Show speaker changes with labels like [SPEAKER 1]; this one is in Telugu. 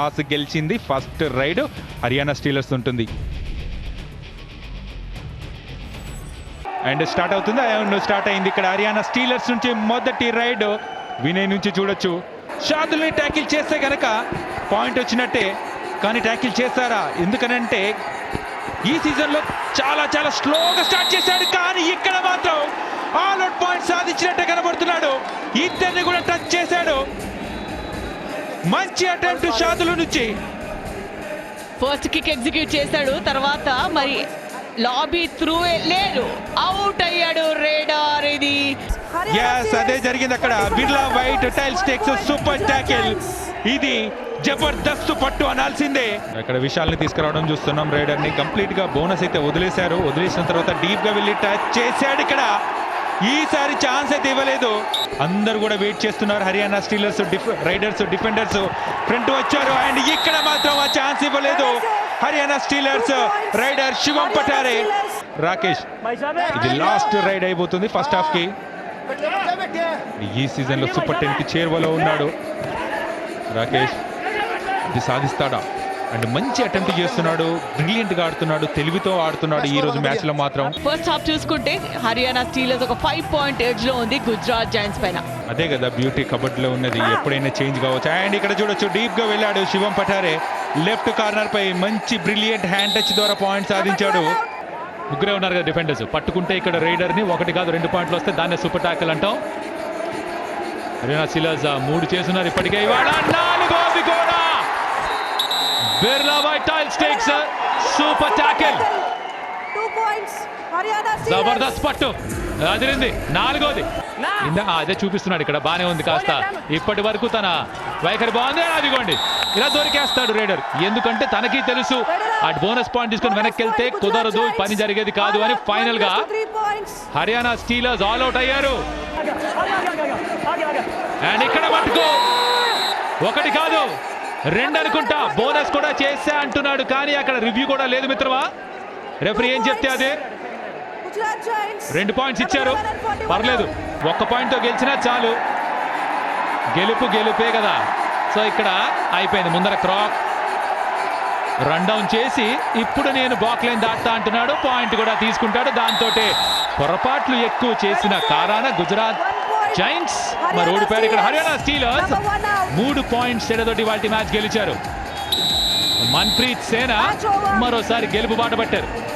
[SPEAKER 1] టాస్ గెలిచింది. ఫస్ట్ రైడ్ హర్యానా స్టీలర్స్ ఉంటుంది. అండ్ స్టార్ట్ అవుతుంది. అండ్ స్టార్ట్ అయింది. ఇక్కడ హర్యానా స్టీలర్స్ నుంచి మొదటి రైడ్. వినయ్ నుంచి చూడొచ్చు. షాదుల్ని ట్యాకిల్ చేస్తే కనుక పాయింట్ వచ్చినట్టే. కానీ ట్యాకిల్ చేస్తారా ఎందుకనంటే ఈ సీజన్లో చాలా చాలా స్లోగా స్టార్ట్ చేశాడు. కానీ ఇక్కడ మాత్రం ఆల్ అవుట్ పాయింట్ సాధించినట్టే కనబడుతున్నాడు. ఇద్దరిని కూడా టచ్ చేశాడు. మంచి అటెంప్ట్ షాదుల నుంచి.
[SPEAKER 2] ఫస్ట్ కిక్ ఎగ్జిక్యూట్ చేశాడు తర్వాత మరి లాబీ త్రూ లేదు. అవుట్ అయ్యాడు రేడార్ ఇది.
[SPEAKER 1] ఎస్ అదే జరిగింది అక్కడ. Birla white tile stakes super tackle. ఇది జబర్దస్త్ పట్టు అనాల్సిందే. అక్కడ విషయాల్ని తీసుకురావడం చూస్తున్నాం. రైడర్ని కంప్లీట్గా బోనస్ అయితే వదిలేశారు. వదిలేసిన తర్వాత డీప్గా వెళ్ళి టచ్ చేశాడు ఇక్కడ. ఈసారి ఛాన్స్ అయితే ఇవ్వలేదు. అందరు కూడా వెయిట్ చేస్తున్నారు. Haryana steelers raiders defenders front వచ్చారు. అండ్ ఇక్కడ మాత్రం ఆ ఛాన్స్ ఇవ్వలేదు. Haryana steelers raider Shivam Patare. Rakesh ఇది లాస్ట్ రైడ్ అయిపోతుంది ఫస్ట్ హాఫ్కి. ఈ సీజన్లో సూపర్ టెన్కి చేరువలో ఉన్నాడు. రాకేష్ ఇది సాధిస్తాడా? అండ్ మంచి అటెంప్ట్ చేస్తున్నాడు బ్రిలియంట్గా ఆడుతున్నాడు తెలివితో ఆడుతున్నాడు ఈ రోజు మ్యాచ్లో మాత్రం.
[SPEAKER 2] ఫస్ట్ హాఫ్ చూసుకుంటే హర్యానా స్టీలర్స్ ఒక ఫైవ్ పాయింట్ ఎడ్జ్లో ఉంది గుజరాత్ జైంట్స్ పైన.
[SPEAKER 1] అదే కదా బ్యూటీ కబడ్డీలో ఉన్నది ఎప్పుడైనా చేంజ్ కావచ్చు. అండ్ ఇక్కడ చూడొచ్చు డీప్గా వెళ్ళాడు శివం పఠారే. లెఫ్ట్ కార్నర్ పై మంచి బ్రిలియంట్ హ్యాండ్ టచ్ ద్వారా పాయింట్ సాధించాడు.
[SPEAKER 3] ముగ్గురే ఉన్నారు కదా డిఫెండర్స్ పట్టుకుంటే ఇక్కడ రైడర్ని ఒకటి కాదు రెండు పాయింట్లు వస్తే దాన్నే సూపర్ టాకిల్ అంటాం. హరియానా సిలర్స్ మూడు చేస్తున్నారు ఇప్పటికే. ఇవాళ నాలుగోది Birla white tile stakes super
[SPEAKER 4] Steelers.
[SPEAKER 3] జబర్దస్త్ పట్టు అదిరింది. నాలుగోది. ఇందా అదే చూపిస్తున్నాడు ఇక్కడ. బానే ఉంది కాస్త. ఇప్పటి వరకు తన వైఖరి బాగుంది. అదిగోండి ఇలా దొరికేస్తాడు రైడర్. ఎందుకంటే తనకి తెలుసు ఆ బోనస్ పాయింట్ తీసుకొని వెనక్కి వెళ్తే కుదరదు. పని జరిగేది కాదు అని
[SPEAKER 4] ఫైనల్గా.
[SPEAKER 3] హర్యానా స్టీలర్స్ ఆల్ అవుట్ అయ్యారు. అండ్ ఇక్కడ మటుకు ఒకటి కాదు. రెండు అనుకుంటా. బోనస్ కూడా చేసా అంటున్నాడు కానీ అక్కడ రివ్యూ కూడా లేదు మిత్రమా? రెఫరీ ఏం చెప్తే అదే? రెండు పాయింట్స్ ఇచ్చారు. పర్లేదు ఒక్క పాయింట్తో గెలిచినా చాలు. గెలుపు గెలుపే కదా. సో ఇక్కడ అయిపోయింది ముందర క్రాక్ రన్ డౌన్ చేసి ఇప్పుడు నేను బాక్ లైన్ దాటుతా అంటున్నాడు. పాయింట్ కూడా తీసుకుంటాడు. దాంతో పొరపాట్లు ఎక్కువ చేసిన కారాన గుజరాత్ జైంట్స్ మరి ఓడిపోయారు ఇక్కడ. హర్యానా స్టీలర్స్. మూడు పాయింట్స్ ఎడతోటి వాటి మ్యాచ్ గెలిచారు. మన్ప్రీత్ సేన మరోసారి గెలుపు బాట పట్టారు.